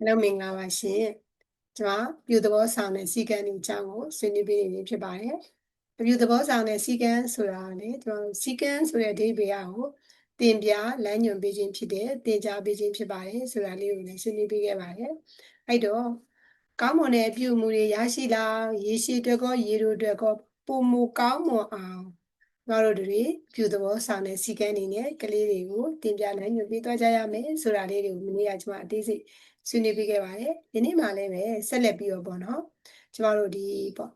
အားလုံးမင်္ဂလာပါရှင်ကျွန်မပြုသဘောဆောင်တဲ့စီကံတွေအကြောင်းကိုဆွေးနွေးပေးနေဖြစ်ပါတယ်အပြုသဘောဆောင်တဲ့စီကံဆိုတာလေကျွန်တော်စီကံဆိုတဲ့အဓိပ္ပာယ်ကိုတင်ပြလမ်းညွှန်ပေးခြင်းဖြစ်တယ်တင်ကြားပေးခြင်းဖြစ်ပါတယ်ဆိုတာလေးကိုလည်းဆွေးနွေးပေးခဲ့ပါတယ်အဲ့တော့ကောင်းမွန်တဲ့အပြုအမူတွေရရှိလာရေရှိအတွက်ကောရေတို့အတွက်ကောပုံမူကောင်းမွန်အောင်ကျ မတို့တွေပြုသဘောဆောင်တဲ့စီကံတွေနဲ့ကလေးတွေကိုတင်ပြလမ်းညွှန်ပေးသွားကြရမယ်ဆိုတာလေးတွေကိုမနေ့ကကျွန်မအသေးစိတ်ဆွေးနွေးပေးခဲ့ပါတယ်ဒီနေ့မှလည်းပဲဆက်လက်ပြီးတော့ပေါ့နော်ကျမတို့ဒီပေါ့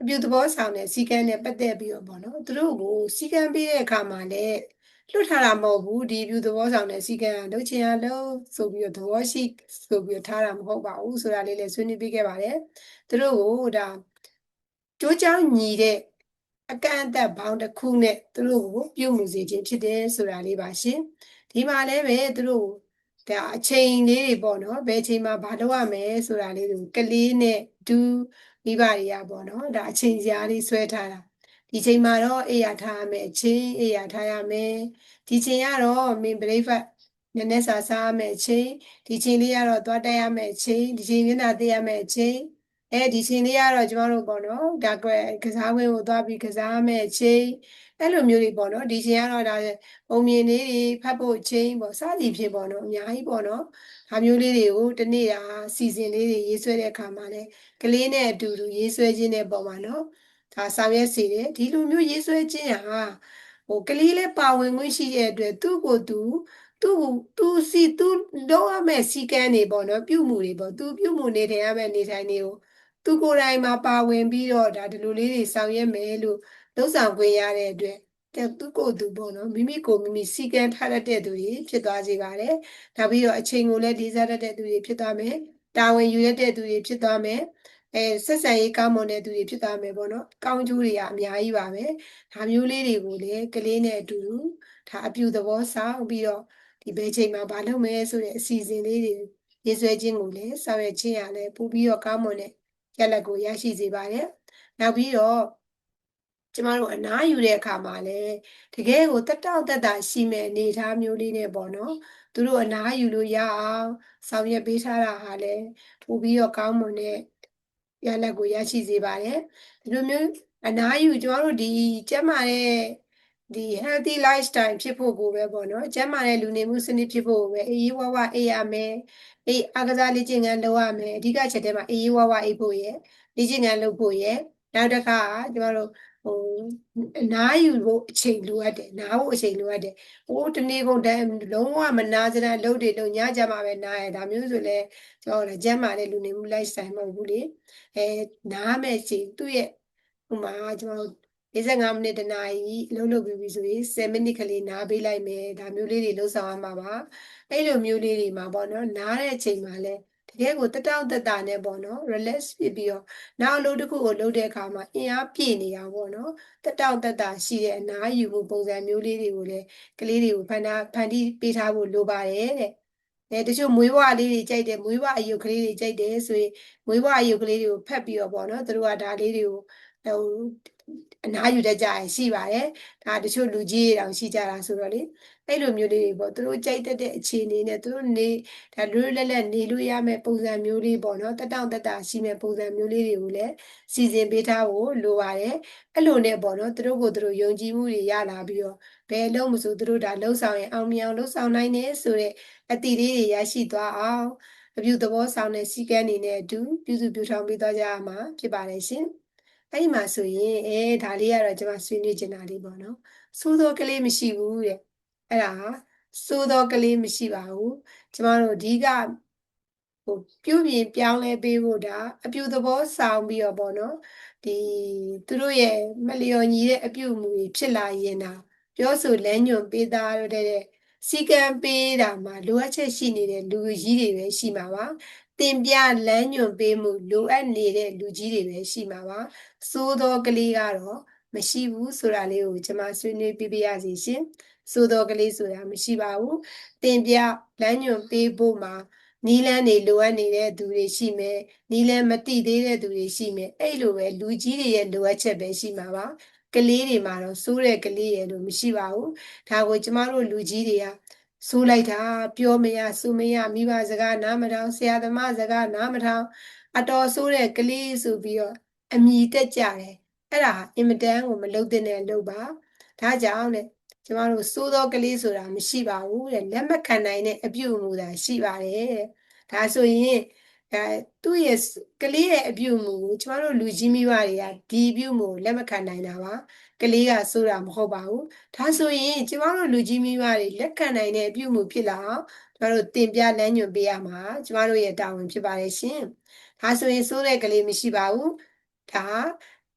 အပြုသဘောဆောင်တဲ့စီကံနဲ့ပတ်သက်ပြီးတော့ပေါ့နော်သူတို့ကိုစီကံပေးတဲ့အခါမှာလည်းလွတ်ထားတာမဟုတ်ဘူးဒီပြုသဘောဆောင်တဲ့စီကံကလုပ်ချင်ရလို့ဆိုပြီးတော့သဘောရှိဆိုပြီးတော့ထားတာမဟုတ်ပါဘူးဆိုတာလေးလည်းဆွေးနွေးပေးခဲ့ပါတယ်သူတို့ကိုဒါကြိုးကြောင်းညီတဲ့ အကန့်အသတ်ဘောင်းတစ်ခုနဲ့သူတို့ကိုပြုမှုစေခြင်းဖြစ်တယ်ဆိုတာလေးပါရှင်ဒီမှာလည်းပဲသူတို့ဒါအချိန်လေးတွေပေါ့နော်ဘယ်ချိန်မှာဘာလုပ်ရမလဲဆိုတာလေးတွေကလေးနဲ့ဒူမိဘတွေကပေါ့နော်ဒါအချိန်စရာလေးဆွဲထားတာဒီချိန်မှာတော့အေးရထားရမယ်အချိန်အေးရထားရမယ်ဒီချိန်ကတော့မင်းဘရိတ်ဖတ်နည်းနည်းစာစားရမယ်အချိန်ဒီချိန်လေးကတော့သွားတက်ရမယ်အချိန်ဒီချိန်မျက်နှာသိရမယ်အချိန် အဲဒီချိန်လေးကတော့ကျမတို့ပေါ့နော်ဒါကွယ်ကစားဝင်းကိုသွားပြီးကစားရမယ်အချိန်အဲ့လိုမျိုးတွေပေါ့နော်ဒီချိန်ကတော့ဒါပုံမြင်လေးတွေဖတ်ဖို့ချိန်ပေါ့စသည်ဖြစ်ပေါ့နော်အများကြီးပေါ့နော်ဒါမျိုးလေးတွေကိုတနေ့တာစီစဉ်လေးတွေရေးဆွဲတဲ့အခါမှာလည်းကလေးနဲ့အတူတူရေးဆွဲခြင်းတဲ့ပုံမှာနော်ဒါဆောင်ရွက်စေတယ်ဒီလိုမျိုးရေးဆွဲခြင်းဟာဟိုကလေးလေးပါဝင်ခွင့်ရှိတဲ့အတွက်သူ့ကိုယ်သူသူ့သူစီသူတော့ရမယ့်စီကံတွေပေါ့နော်ပြုမှုတွေပေါ့သူပြုမှုနေထိုင်ရမယ့်နေထိုင်တွေကို သူကိုယ်တိုင်မှာပါဝင်ပြီးတော့ဒါဒီလိုလေးတွေဆောင်ရွက်မယ်လို့လှုပ်ဆောင်ခွင့်ရတဲ့အတွက်သူကိုယ်သူပေါ့နော်မိမိကိုမိမိစီကံထားတတ်တဲ့သူတွေဖြစ်သွားစေပါတယ်။နောက်ပြီးတော့အချိန်ကိုလည်းဒီစားတတ်တဲ့သူတွေဖြစ်သွားမယ်။တာဝန်ယူရတဲ့သူတွေဖြစ်သွားမယ်။အဲဆက်ဆံရေးကောင်းမွန်တဲ့သူတွေဖြစ်သွားမယ်ပေါ့နော်။ကောင်းကျိုးတွေကအများကြီးပါပဲ။ဒါမျိုးလေးတွေကိုလည်းကလေးနဲ့အတူတူဒါအပြူသဘောဆောင်ပြီးတော့ဒီဘယ်ချိန်မှာဘာလုပ်မယ်ဆိုတဲ့အစီအစဉ်လေးတွေရေးဆွဲခြင်းကိုလည်းဆောင်ရွက်ခြင်းရလဲပို့ပြီးတော့ကောင်းမွန်တဲ့ ရလဒ်ကိုရရှိစေပါတယ်။နောက်ပြီးတော့ကျမတို့အနားယူတဲ့အခါမှာလည်းတကယ်ကိုတက်တောက်တက်တာရှိမဲ့အနေအထားမျိုးလေးနဲ့ပေါ့နော်သူတို့အနားယူလို့ရအောင်ဆောင်ရွက်ပေးထားတာဟာလည်းပို့ပြီးတော့ကောင်းမွန်တဲ့ရလဒ်ကိုရရှိစေပါတယ်ဒီလိုမျိုးအနားယူကျမတို့ဒီကျန်းမာတဲ့ ဒီ healthy lifestyle ဖြစ်ဖို့ကိုပဲပေါ့နော်ကျန်းမာတဲ့လူနေမှုစနစ်ဖြစ်ဖို့ကိုပဲအေးဝဝအေးရမယ်အေးအားကစားလေ့ကျင့်ခန်းလုပ်ရမယ်အဓိကချက်ထဲမှာအေးဝဝအေးဖို့ရဲ့လေ့ကျင့်ခန်းလုပ်ဖို့ရဲ့နောက်တစ်ခါကျမတို့ဟိုနားယူဖို့အချိန်လိုအပ်တယ်နားဖို့အချိန်လိုအပ်တယ်ဟိုတနေ့ကုန်တန်းလုံးဝမနာစတဲ့အလုပ်တွေလုပ်ညကြမှာပဲနားရဒါမျိုးဆိုလဲကျွန်တော်လည်းကျမ်းမာတဲ့လူနေမှု lifestyle မဟုတ်ဘူးလေအဲနားမဲ့ချိန်သူ့ရဲ့ဟိုမှာကျွန်တော် 45မိနစ်တနာရီအလုပ်လုပ်ပြီးပြီဆိုရင်7မိနစ်ကလေးနားပေးလိုက်မယ်ဒါမျိုးလေးတွေလှုပ်ဆောင်ရမှာပါအဲ့လိုမျိုးလေးတွေမှာပေါ့နော်နားတဲ့အချိန်မှာလဲတကယ်ကိုတတောင့်တတနဲ့ပေါ့နော် relax ဖြစ်ပြီးတော့နောက်အလုပ်တစ်ခုကိုလုပ်တဲ့အခါမှာအင်အားပြည့်နေတာပေါ့နော်တတောင့်တတရှိတဲ့အနားယူမှုပုံစံမျိုးလေးတွေကိုလည်းကလေးတွေကိုဖန်တာဖန်တီးပေးထားဖို့လိုပါတယ်တဲ့အဲတချို့မွေးဘွားလေးတွေကြိုက်တယ်မွေးဘွားအယုတ်ကလေးတွေကြိုက်တယ်ဆိုရင်မွေးဘွားအယုတ်ကလေးတွေကိုဖက်ပြီးတော့ပေါ့နော်သူတို့ကဒါလေးတွေကိုဟို အနားယူတတ်ကြရင်ရှိပါတယ်ဒါတချို့လူကြီးတွေတောင်ရှိကြတာဆိုတော့လေအဲ့လိုမျိုးလေးတွေပေါ့သူတို့ကြိုက်တတ်တဲ့အခြေအနေနဲ့သူတို့နေဒါလွတ်လက်လက်နေလို့ရမယ့်ပုံစံမျိုးလေးပေါ့နော်တက်တောင့်တက်တာရှိမဲ့ပုံစံမျိုးလေးတွေကိုလည်းစီစဉ်ပေးထားဖို့လိုပါတယ်အဲ့လိုနဲ့ပေါ့နော်သူတို့ကိုသူတို့ယုံကြည်မှုတွေရလာပြီးတော့ဘယ်လုံးမဆိုသူတို့ဒါလှုပ်ဆောင်ရင်အောင်မြင်အောင်လှုပ်ဆောင်နိုင်တယ်ဆိုတဲ့အတိလေးတွေရရှိသွားအောင်အပြုသဘောဆောင်တဲ့စီကံနေနဲ့အတူပြုစုပြုထောင်ပေးသွားကြရမှာဖြစ်ပါတယ်ရှင် အဲ့ဒီမှာဆိုရင်အဲဒါလေးကတော့ကျွန်မဆွေးနွေးချင်တာလေးပေါ့နော်စိုးသောကလေးမရှိဘူးတဲ့အဲ့ဒါစိုးသောကလေးမရှိပါဘူးကျမတို့အဓိကဟိုပြုပြင်ပြောင်းလဲပေးဖို့ဒါအပြုသဘောဆောင်ပြီးတော့ပေါ့နော်ဒီသူတို့ရဲ့မလျော်ညီတဲ့အပြုအမူတွေဖြစ်လာရင်ဒါပြောဆိုလမ်းညွှန်ပေးသားရတဲ့စီကံပေးတာမှာလိုအပ်ချက်ရှိနေတဲ့လူကြီးတွေပဲရှိမှာပါ တင်ပြလမ်းညွှန်ပေးမှုလိုအပ်နေတဲ့လူကြီးတွေပဲရှိမှာပါစိုးသောကလေးကတော့မရှိဘူးဆိုတာလေးကိုကျွန်မဆွေးနွေးပြပြရစီရှင်စိုးသောကလေးဆိုတာမရှိပါဘူးတင်ပြလမ်းညွှန်ပေးဖို့မှာနီလန်းတွေလိုအပ်နေတဲ့သူတွေရှိမယ်နီလန်းမတိသေးတဲ့သူတွေရှိမယ်အဲ့လိုပဲလူကြီးတွေရဲ့လိုအပ်ချက်ပဲရှိမှာပါကလေးတွေမှာတော့စိုးတဲ့ကလေးရဲ့လို့မရှိပါဘူးဒါကိုကျမတို့လူကြီးတွေက ဆိုးလိုက်တာပြောမရစူမရမိဘစကားနားမထောင်ဆရာသမားစကားနားမထောင်အတော်ဆိုးတဲ့ကလေးဆိုပြီးတော့အမြည်တက်ကြတယ်အဲ့ဒါအင်မတန်ကိုမလုံတဲ့နဲ့လုပ်ပါဒါကြောင့်တဲ့ကျမတို့စိုးသောကလေးဆိုတာမရှိပါဘူးတဲ့လက်မခံနိုင်တဲ့အပြုအမူသာရှိပါတယ်တဲ့ဒါဆိုရင်အဲသူ့ရဲ့ကလေးရဲ့အပြုအမူကိုကျမတို့လူကြီးမိဘတွေကဒီအပြုအမူကိုလက်မခံနိုင်တာပါ ကလေးကဆိုတာမဟုတ်ပါဘူးဒါဆိုရင်ကျမတို့လူကြီးမိဘတွေလက်ခံနိုင်တဲ့အပြုအမူဖြစ်လာအောင်ကျမတို့တင်ပြလမ်းညွှန်ပေးရမှာကျမတို့ရဲ့တာဝန်ဖြစ်ပါတယ်ရှင်ဒါဆိုရင်စိုးတဲ့ကလေးမရှိပါဘူးဒါ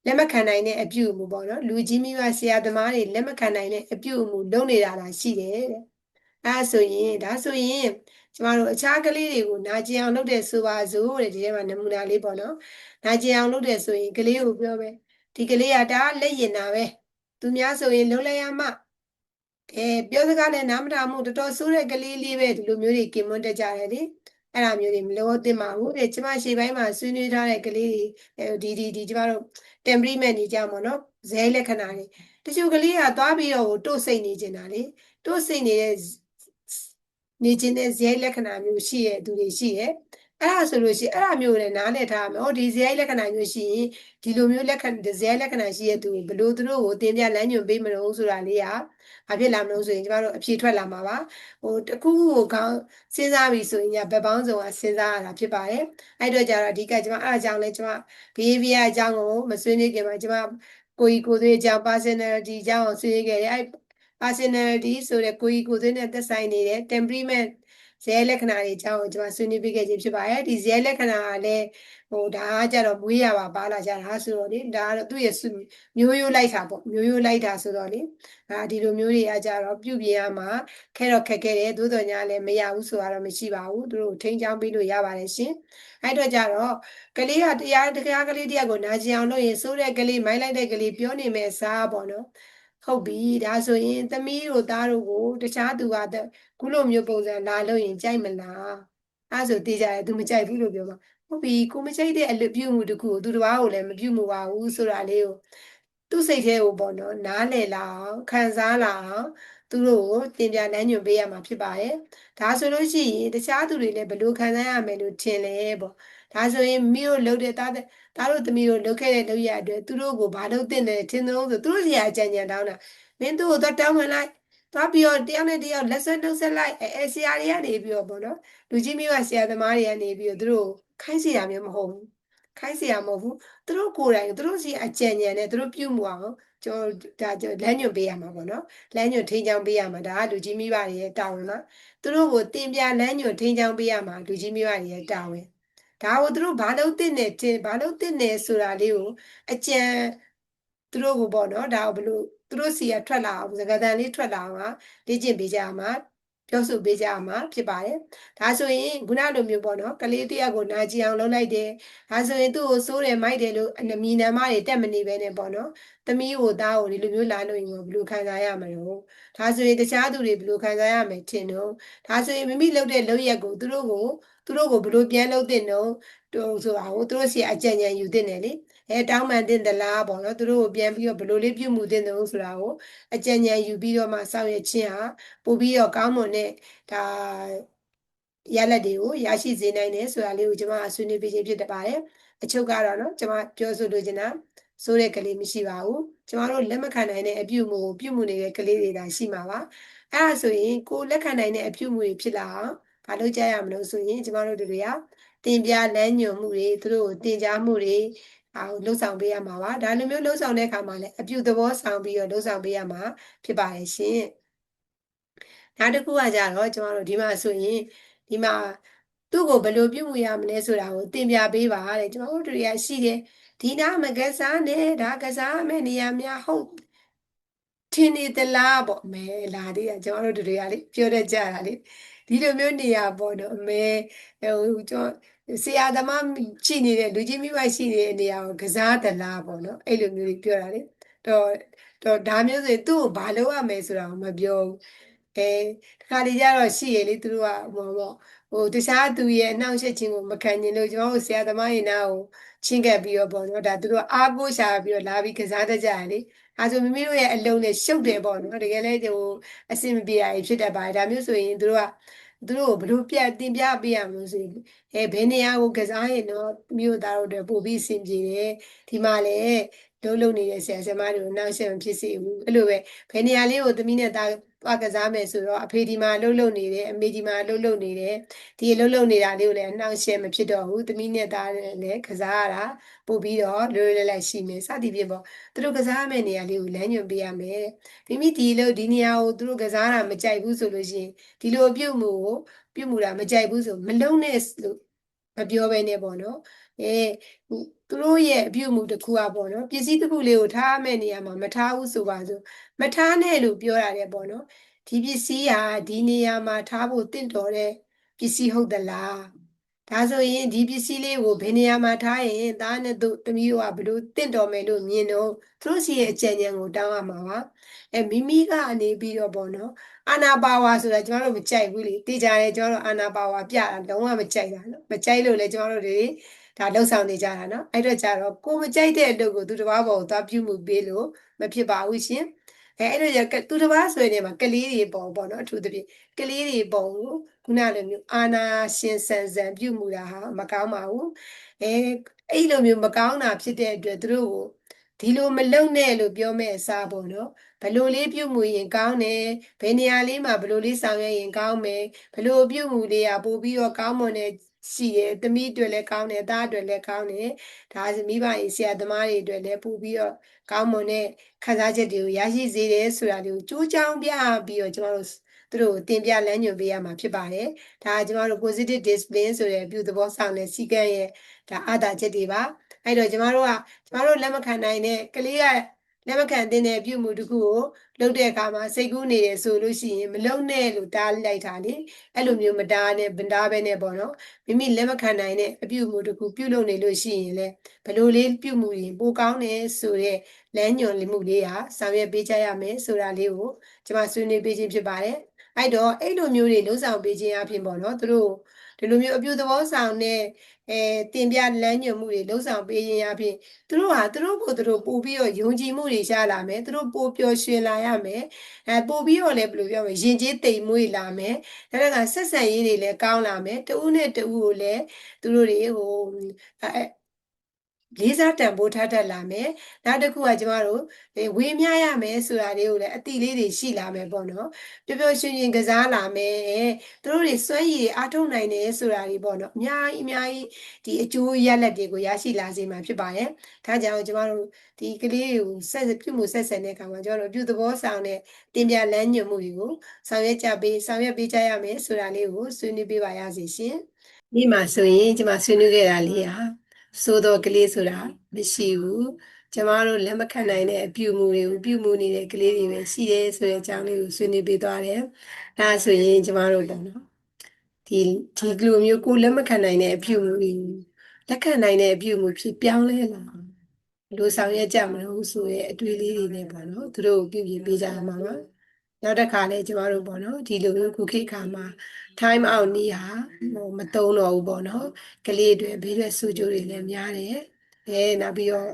လက်မခံနိုင်တဲ့အပြုအမူပေါ့နော်လူကြီးမိဘဆရာသမားတွေလက်မခံနိုင်တဲ့အပြုအမူလုပ်နေတာလားရှိတယ်တဲ့အဲဆိုရင်ဒါဆိုရင်ကျမတို့အခြားကလေးတွေကိုနာကျင်အောင်လုပ်တဲ့ဆိုပါစို့တဲ့ဒီထဲမှာနမူနာလေးပေါ့နော်နာကျင်အောင်လုပ်တဲ့ဆိုရင်ကလေးကိုပြောပဲ ဒီကလေးကဒါလက်ရင်တာပဲသူများဆိုရင်လုံးလိုက်ရမှအဲပြောစကားနဲ့နားမထောင်မှုတော်တော်ဆိုးတဲ့ကလေးလေးပဲဒီလိုမျိုးတွေကင်မွန်းတက်ကြတယ်လေအဲ့ဒါမျိုးတွေမလို့သင့်ပါဘူးတဲ့ကျမရှေ့ပိုင်းမှာဆွေးနွေးထားတဲ့ကလေးတွေဒီဒီဒီကျမတို့ temperament နေကြမှာနော်ဇဲလက္ခဏာတွေတချို့ကလေးကသွားပြီးတော့တို့စိတ်နေကျင်တာလေတို့စိတ်နေတဲ့နေကျင်တဲ့ဇဲလက္ခဏာမျိုးရှိရဲ့သူတွေရှိရဲ့ အဲ့ဒါဆိုလို့ရှိရင်အဲ့ဒါမျိုးနဲ့နားလည်ထားမယ်။ဟောဒီဇယိုက်လက္ခဏာမျိုးရှိရင်ဒီလိုမျိုးလက္ခဏာဇယိုက်လက္ခဏာရှိတဲ့သူဘယ်လိုသူတို့ကိုတင်ပြလမ်းညွှန်ပေးမလို့ဆိုတာလေးကဘာဖြစ်လာမလို့ဆိုရင်ကျမတို့အဖြေထွက်လာမှာပါ။ဟိုတခုခုကိုခေါင်းစဉ်းစားပြီဆိုရင်ညဘက်ပေါင်းစုံကစဉ်းစားရတာဖြစ်ပါတယ်။အဲ့တော့ကျတော့အဓိကကျမအဲ့အကြောင်းလဲကျမ behavior အကြောင်းကိုမဆွေးနွေးခင်မှာကျမကိုကြီးကိုသွေးအကြောင်း personality အကြောင်းကိုဆွေးနွေးခဲ့တယ်။အဲ့ personality ဆိုတဲ့ကိုကြီးကိုသွေးနဲ့သက်ဆိုင်နေတဲ့ temperament ဇဲလက္ခဏာတွေအကြောင်းကိုကျွန်မဆွေးနွေးပေးခဲ့ခြင်းဖြစ်ပါတယ်ဒီဇဲလက္ခဏာကလည်းဟိုဒါကကြတော့မွေးရပါပါလာကြတာဆိုတော့လေဒါကတော့သူ့ရဲ့မျိုးရိုးလိုက်တာပေါ့မျိုးရိုးလိုက်တာဆိုတော့လေဒါဒီလိုမျိုးတွေကကြတော့ပြုပြင်ရမှာခဲတော့ခက်ခဲတယ်သို့တော်ညာလည်းမရဘူးဆိုတော့မရှိပါဘူးသူတို့ထိန်းချောင်းပေးလို့ရပါတယ်ရှင်အဲ့တော့ကြတော့ကလေးကတရားတရားကလေးတယောက်ကိုနာကျင်အောင်လုပ်ရင်စိုးတဲ့ကလေးမိုင်းလိုက်တဲ့ကလေးပြောနေမယ်စားပေါ့နော် ဟုတ်ပြီဒါဆိုရင်သမီးတို့သားတို့ကိုတခြားသူကခုလိုမျိုးပုံစံလာလို့ရင်ကြိုက်မလားအဲဆိုတေးကြတယ်သူမကြိုက်ဘူးလို့ပြောမှာဟုတ်ပြီကိုမကြိုက်တဲ့အလုပ်ပြုမှုတခုကိုသူတစ်ပါးကိုလည်းမပြုမှုပါဘူးဆိုတာလေးကိုသူ့စိတ်ထဲကိုပေါ့နော်နားလည်လာအောင်ခံစားလာအောင် သူတို့ကိုတင်ပြလမ်းညွှန်ပေးရမှာဖြစ်ပါတယ်ဒါဆိုလို့ရှိရင်တခြားသူတွေလည်းဘယ်လိုခံစားရမယ်လို့ထင်လဲပေါ့ဒါဆိုရင်မိတို့လှုပ်တဲ့သားသားတို့သမီးတို့လှုပ်ခဲ့တဲ့လုပ်ရအတွက်သူတို့ကိုဘာလုပ်တဲ့လဲထင်သလုံးဆိုသူတို့စီအကြံဉာဏ်တောင်းတာမင်းတို့ကိုတော့တောင်းဝင်လိုက်သွားပြီးတော့တယောက်နဲ့တယောက်လက်ဆွဲနှုတ်ဆက်လိုက်အဲဆရာတွေကနေပြီးတော့ပေါ့နော်လူကြီးမျိုးကဆရာသမားတွေကနေပြီးတော့သူတို့ခိုင်းစီတာမျိုးမဟုတ်ဘူး ခိုင်းစီရမဟုတ်ဘူးသူတို့ကိုယ်တိုင်သူတို့စီအကြံဉာဏ်နဲ့သူတို့ပြုမှုအောင်ကျွန်တော်ဒါကျွန်တော်လမ်းညွှန်ပေးရမှာပေါ့နော်လမ်းညွှန်ထိန်းချောင်းပေးရမှာဒါကလူကြီးမိဘတွေရဲ့တာဝန်ပါသူတို့ကိုတင်ပြလမ်းညွှန်ထိန်းချောင်းပေးရမှာလူကြီးမိဘတွေရဲ့တာဝန်ဒါကိုသူတို့ဘာလို့တင်နေတင်ဘာလို့တင်နေဆိုတာလေးကိုအကြံသူတို့ကိုပေါ့နော်ဒါကိုဘလို့သူတို့စီကထွက်လာအောင်စကားသံလေးထွက်လာအောင်လေ့ကျင့်ပေးကြမှာ ပြောဆိုပေးကြမှာဖြစ်ပါတယ်။ဒါဆိုရင်ခုနလိုမျိုးပေါ့နော်ကလေးတယောက်ကိုနာကျင်အောင်လုပ်လိုက်တယ်။ဒါဆိုရင်သူ့ကိုစိုးတယ်မိုက်တယ်လို့အမီနာမတွေတက်မနေပဲနဲ့ပေါ့နော်။သမီးကိုသားကိုဒီလိုမျိုးလာလို့ရင်ဘယ်လိုခံစားရမလို့။ဒါဆိုရင်တခြားသူတွေဘယ်လိုခံစားရမယ်ထင်တော့။ဒါဆိုရင်မိမိလုပ်တဲ့လုပ်ရက်ကိုသူတို့ကိုသူတို့ကိုဘယ်လိုပြန်လုပ်တဲ့တော့ဆိုတာကိုသူတို့စီအကြံဉာဏ်ယူတဲ့နယ်လေ။ အဲတောင်းပန်တင်သလားပေါ့နော်သူတို့ကိုပြန်ပြီးတော့ဘယ်လိုလေးပြုမှုတင်တယ်ဆိုတာကိုအကြံဉာဏ်ယူပြီးတော့မှစောင့်ရခြင်းဟာပို့ပြီးတော့ကောင်းမွန်တဲ့ဒါရလက်တွေကိုရရှိစေနိုင်တယ်ဆိုတာလေးကိုကျွန်မဆွေးနွေးပေးခြင်းဖြစ်တပါတယ်အချုပ်ကတော့နော်ကျွန်မပြောဆိုလိုချင်တာဆိုတဲ့ကလေးမရှိပါဘူးကျွန်တော်တို့လက်မခံနိုင်တဲ့အပြုမှုကိုပြုမှုနေတဲ့ကလေးတွေဒါရှိမှာပါအဲ့ဒါဆိုရင်ကိုလက်ခံနိုင်တဲ့အပြုမှုတွေဖြစ်လာအောင်ဘာလို့ကြားရမလို့ဆိုရင်ကျွန်တော်တို့တွေကတင်ပြလမ်းညွှန်မှုတွေသူတို့ကိုတင်ကြားမှုတွေ အောင်လှုပ်ဆောင်ပေးရမှာပါဒါလိုမျိုးလှုပ်ဆောင်တဲ့အခါမှာလည်းအပြုသဘောဆောင်ပြီးတော့လှုပ်ဆောင်ပေးရမှာဖြစ်ပါတယ်ရှင်နောက်တစ်ခုကကြတော့ကျမတို့ဒီမှာဆိုရင်ဒီမှာသူ့ကိုဘယ်လိုပြုမှုရမလဲဆိုတာကိုသင်ပြပေးပါတဲ့ကျမတို့တွေကရှိတယ်ဒီနာမကစားနဲ့ဒါကစားမဲ့နေရာများဟုတ်ထင်နေသလားပေါ့မဲလာသေးတယ်ကျမတို့တွေကလေပြောတတ်ကြတာလေဒီလိုမျိုးနေရာပေါ့တော့အမဲဟိုကျွန်တော် ဆရာသမားရှိနေတဲ့လူကြီးမိဘရှိနေတဲ့နေရာကိုကစားသလားပေါ့နော်အဲ့လိုမျိုးတွေပြောတာလေတော့တော့ဒါမျိုးဆိုရင်သူ့ကိုဘာလုပ်ရမယ်ဆိုတာကိုမပြောဘူးအဲတခါလေကျတော့ရှိရလေသူတို့ကဟိုပေါ့ဟိုတခြားသူရဲ့အနှောင့်အယှက်ခြင်းကိုမခံကျင်လို့ကျွန်တော်တို့ဆရာသမားရင်နာကိုချင်းကပ်ပြီးတော့ပေါ့နော်ဒါသူတို့အားကိုးရှာပြီးတော့လာပြီးကစားတတ်ကြရလေအဲဆိုမိမိတို့ရဲ့အလုံးနဲ့ရှုပ်တယ်ပေါ့နော်တကယ်လဲဟိုအဆင်မပြေတာကြီးဖြစ်တတ်ပါတယ်ဒါမျိုးဆိုရင်သူတို့က သူတို့ကိုဘယ်လိုပြတင်ပြပေးရမလို့ဆိုရင်အဲဘယ်နေရာကိုကစားရင်တော့မြို့သားတို့တွေပို့ပြီးအဆင်ပြေတယ်ဒီမှာလည်းလုံးလုံးနေတဲ့ဆရာဆရာမတွေကိုနောက်ဆက်မဖြစ်စေဘူးအဲ့လိုပဲဘယ်နေရာလေးကိုသမီးနဲ့သား သွားကစားမယ်ဆိုတော့အဖေဒီမှာလှုပ်လှုပ်နေတယ်အမေဒီမှာလှုပ်လှုပ်နေတယ်ဒီလှုပ်လှုပ်နေတာလေးကိုလည်းအနှောင့်အယှက်မဖြစ်တော့ဘူးသမီးနဲ့သားလည်းကစားရတာပို့ပြီးတော့လွယ်လွယ်လည်ရှိမယ်စသည်ဖြင့်ပေါ့သူတို့ကစားမယ့်နေရာလေးကိုလမ်းညွှန်ပေးရမယ်မိမိဒီလိုဒီနေရာကိုသူတို့ကစားတာမကြိုက်ဘူးဆိုလို့ရှိရင်ဒီလိုအပြုတ်မှုကိုပြုတ်မှုတာမကြိုက်ဘူးဆိုမလုံးနဲ့လို့ မပြောဘဲနဲ့ပေါ့နော်အဲသူတို့ရဲ့အပြုတ်မှုတစ်ခုอ่ะပေါ့နော်ပစ္စည်းတစ်ခုလေးကိုထားမယ့်နေရာမှာမထားဘူးဆိုပါစို့မထားနဲ့လို့ပြောရတယ်ပေါ့နော်ဒီပစ္စည်းဟာဒီနေရာမှာထားဖို့တင့်တော်တဲ့ပစ္စည်းဟုတ်သလား ဒါဆိုရင်ဒီပစ္စည်းလေးကိုဘယ်နေရာမှာထားရင်သားနဲ့သူသမီးတို့ကဘလို့တင့်တော်မယ်လို့မြင်တော့သူတို့စီရဲ့အကြံဉာဏ်ကိုတောင်းရမှာပါအဲမိမိကနေပြီးတော့ပေါ့နော်အာနာပါဝါဆိုတာကျမတို့မကြိုက်ဘူးလေတေးကြတယ်ကျမတို့အာနာပါဝါပြတာလုံးဝမကြိုက်တာနော်မကြိုက်လို့လေကျမတို့တွေဒါလှုပ်ဆောင်နေကြတာနော်အဲ့တော့ကြတော့ကိုမကြိုက်တဲ့အလုပ်ကိုသူတစ်ပါးပေါ်ကိုသွားပြုမှုပေးလို့မဖြစ်ပါဘူးရှင်အဲအဲ့တော့ကြသူတစ်ပါးဆိုရင်မှာကလေးတွေပေါ်ပေါ့နော်အထူးသဖြင့်ကလေးတွေပေါ်ကို ခုနလိုမျိုးအာနာရှင်ဆန်ဆန်ပြုမှုတာဟာမကောင်းပါဘူးအဲအဲ့လိုမျိုးမကောင်းတာဖြစ်တဲ့အတွက်သူတို့ကိုဒီလိုမလုံနဲ့လို့ပြောမဲ့အစားပေါ့နော်ဘလို့လေးပြုမှုရင်ကောင်းတယ်ဘယ်နေရာလေးမှာဘလို့လေးဆောင်ရွက်ရင်ကောင်းမယ်ဘလို့ပြုမှုလေးကပို့ပြီးတော့ကောင်းမွန်တဲ့ရှိတယ်သမီးတွေလည်းကောင်းတယ်သားတွေလည်းကောင်းတယ်ဒါမိဘကြီးဆရာသမားတွေတွေလည်းပို့ပြီးတော့ကောင်းမွန်တဲ့ခံစားချက်တွေကိုရရှိစေတယ်ဆိုတာတွေကိုကြိုးကြောင်းပြပြီးတော့ကျွန်တော်တို့ သူတို့တင်ပြလမ်းညွှန်ပေးရမှာဖြစ်ပါတယ်။ဒါကကျွန်တော်တို့ positive discipline ဆိုတဲ့ပြုသဘောဆောင်တဲ့စီကံရဲ့ဒါအာသာချက်တွေပါ။အဲ့တော့ကျွန်တော်တို့ကကျွန်တော်တို့လက်မခံနိုင်တဲ့ကလေးကလက်မခံတဲ့ပြုမှုတစ်ခုကိုလုပ်တဲ့အခါမှာစိတ်ကူးနေတယ်ဆိုလို့ရှိရင်မလုံနဲ့လို့တားလိုက်တာလေအဲ့လိုမျိုးမတားနဲ့ဗန္တာပဲနဲ့ပေါ့နော်မိမိလက်မခံနိုင်တဲ့အပြုမှုတစ်ခုပြုလုပ်နေလို့ရှိရင်လည်းဘလို့လေးပြုမှုရင်ပိုကောင်းတယ်ဆိုတဲ့လမ်းညွှန်မှုလေးဟာဆောင်ရွက်ပေးကြရမယ်ဆိုတာလေးကိုကျွန်မဆွေးနွေးပေးခြင်းဖြစ်ပါတယ် အဲ့တော့အဲ့လိုမျိုးတွေလုံးဆောင်ပေးခြင်းအပြင်ပေါ့နော်သူတို့ဒီလိုမျိုးအပြုသဘောဆောင်တဲ့အဲတင်ပြလမ်းညွှန်မှုတွေလှုပ်ဆောင်ပေးခြင်းအပြင်သူတို့ဟာသူတို့ကိုသူတို့ပို့ပြီးတော့ယုံကြည်မှုတွေရလာမယ်သူတို့ပို့ပျော်ရွှင်လာရမယ်အဲပို့ပြီးတော့လည်းဘယ်လိုပြောမလဲယဉ်ကျေးတိမ်မွေ့လာမယ်ဒါကဆက်ဆံရေးတွေလည်းကောင်းလာမယ်တဦးနဲ့တဦးကိုလည်းသူတို့တွေဟိုအဲ လေးစားတန်ဖိုးထားတတ်လာမယ်။နောက်တစ်ခုကကျမတို့ဝေမျှရမယ်ဆိုတာလေးကိုလည်းအတိလေးတွေရှိလာမယ်ပေါ့နော်။ပျော်ပျော်ရွှင်ရွှင်ကစားလာမယ်။သူတို့တွေစွမ်းရည်အားထုတ်နိုင်တယ်ဆိုတာတွေပေါ့နော်။အများကြီးအများကြီးဒီအကျိုးရလဒ်တွေကိုရရှိလာစေမှာဖြစ်ပါတယ်။ဒါကြောင့်ကျမတို့ဒီကလေးတွေကိုဆက်ပြုမှုဆက်ဆံတဲ့အခါမှာကျမတို့အပြုသဘောဆောင်တဲ့တင်ပြလမ်းညွှန်မှုတွေကိုဆောင်ရွက်ကြပေးဆောင်ရွက်ပေးကြရမယ်ဆိုတာလေးကိုဆွေးနွေးပေးပါရစေရှင်။ဒီမှာဆိုရင်ကျမဆွေးနွေးခဲ့တာလေးဟာ ဆိုတော့ကလေးဆိုတာမရှိဘူးကျမတို့လက်မခံနိုင်တဲ့အပြုမှုတွေကိုပြုမှုနေတဲ့ကလေးတွေပဲရှိတယ်ဆိုတဲ့အကြောင်းလေးကိုဆွေးနွေးပေးသွားတယ်ဒါဆိုရင်ကျမတို့ပေါ့နော်ဒီဒီလိုမျိုးကိုလက်မခံနိုင်တဲ့အပြုမှုတွေလက်ခံနိုင်တဲ့အပြုမှုဖြစ်ပြောင်းလဲလာလို့ဆောင်ရွက်ကြမလို့ဆိုရဲအတွေ့အလေးတွေနဲ့ပေါ့နော်သူတို့ကိုပြုပြင်ပေးကြမှာပါ နောက်တစ်ခါလဲကျမတို့ပေါ့နော်ဒီလိုမျိုးခုခေတ်ခါမှာ time out နည်းဟာဟိုမတုံးတော့ဘူးပေါ့နော်ကလေးတွေဘေးရွက်ဆူကြိုးတွေလည်းများတယ်အဲနောက်ပြီးတော့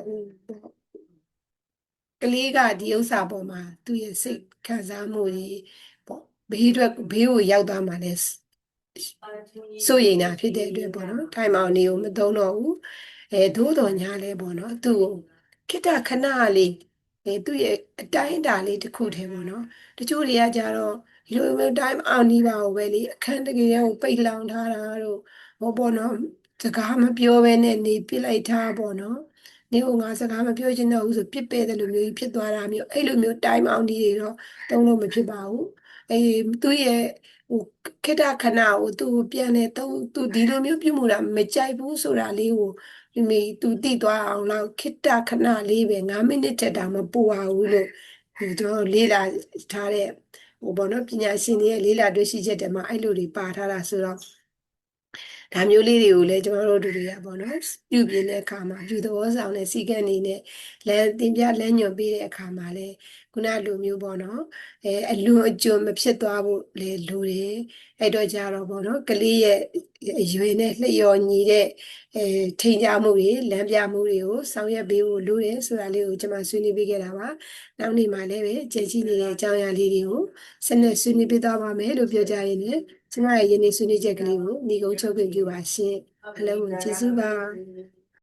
ကလေးကဒီဥစ္စာပေါ်မှာသူ့ရဲ့စိတ်ခံစားမှုတွေပေါ့ဘေးအတွက်ဘေးကိုရောက်သွားမှလည်းစိုးရိမ်တာဖြစ်တဲ့အတွက်ပေါ့နော် time out နည်းကိုမတုံးတော့ဘူးအဲသို့တော်ညာလဲပေါ့နော်သူ့ကိုခိတ္တခဏလေး အဲသူ့ရဲ့အတိုင်းအတာလေးတစ်ခုတည်းပေါ့နော်တချို့တွေကကြတော့ဒီလိုမျိုး time အောင်နေပါဘူးပဲလေအခန်းတကယ်ကိုပိတ်လောင်ထားတာတို့ဟောပေါ့နော်စကားမပြောဘဲနဲ့နေပြစ်လိုက်ထားပေါ့နော်နေကငါစကားမပြောချင်တော့ဘူးဆိုပြစ်ပဲတဲ့လိုမျိုးကြီးဖြစ်သွားတာမျိုးအဲ့လိုမျိုး time အောင်နေတော့တုံးလို့မဖြစ်ပါဘူးအဲသူ့ရဲ့ဟိုခိတ္တခဏကိုသူပြန်နေတော့သူဒီလိုမျိုးပြုမှုတာမကြိုက်ဘူးဆိုတာလေးကို ဒီမေသူတိသွားအောင်လောက်ခိတ္တခဏလေးပဲ9မိနစ်တက်တာမပူပါဘူးလို့ဟိုတော့လေးလာထားတဲ့ဟိုပေါ့နော်ပညာရှင်တွေရဲ့လေးလာတွေ့ရှိချက်တွေမှာအဲ့လိုတွေပါထားတာဆိုတော့ ဒါမျိုးလေးတွေကိုလည်းကျမတို့တို့တွေကပေါ့နော်ပြုပြင်တဲ့အခါမှာလူသဘောဆောင်တဲ့စီကံနေနဲ့လမ်းတင်ပြလမ်းညွှန်ပေးတဲ့အခါမှာလည်းခုနလူမျိုးပေါ့နော်အဲအလွန်အကျွံမဖြစ်သွားဖို့လည်းလူတွေအဲ့တော့ကြတော့ပေါ့နော်ကလေးရဲ့အရွယ်နဲ့လျှော်ညီတဲ့အဲထိန်ကြမှုတွေလမ်းပြမှုတွေကိုဆောင်ရွက်ပေးဖို့လူတွေဆိုတာလေးကိုကျမဆွေးနွေးပေးခဲ့တာပါနောက်နေ့မှာလည်းပဲကြည်ကြီးနေတဲ့အကြောင်းအရာလေးတွေကိုဆက်လက်ဆွေးနွေးပေးသွားပါမယ်လို့ပြောကြရင်းနဲ့ ကျမရဲ့ယနေ့ဆွေးနွေးချက်ကလေးကိုညီကုန်းချုပ်ခွင့်ပြုပါရှင်အလုံးကိုကျေးဇူးပါ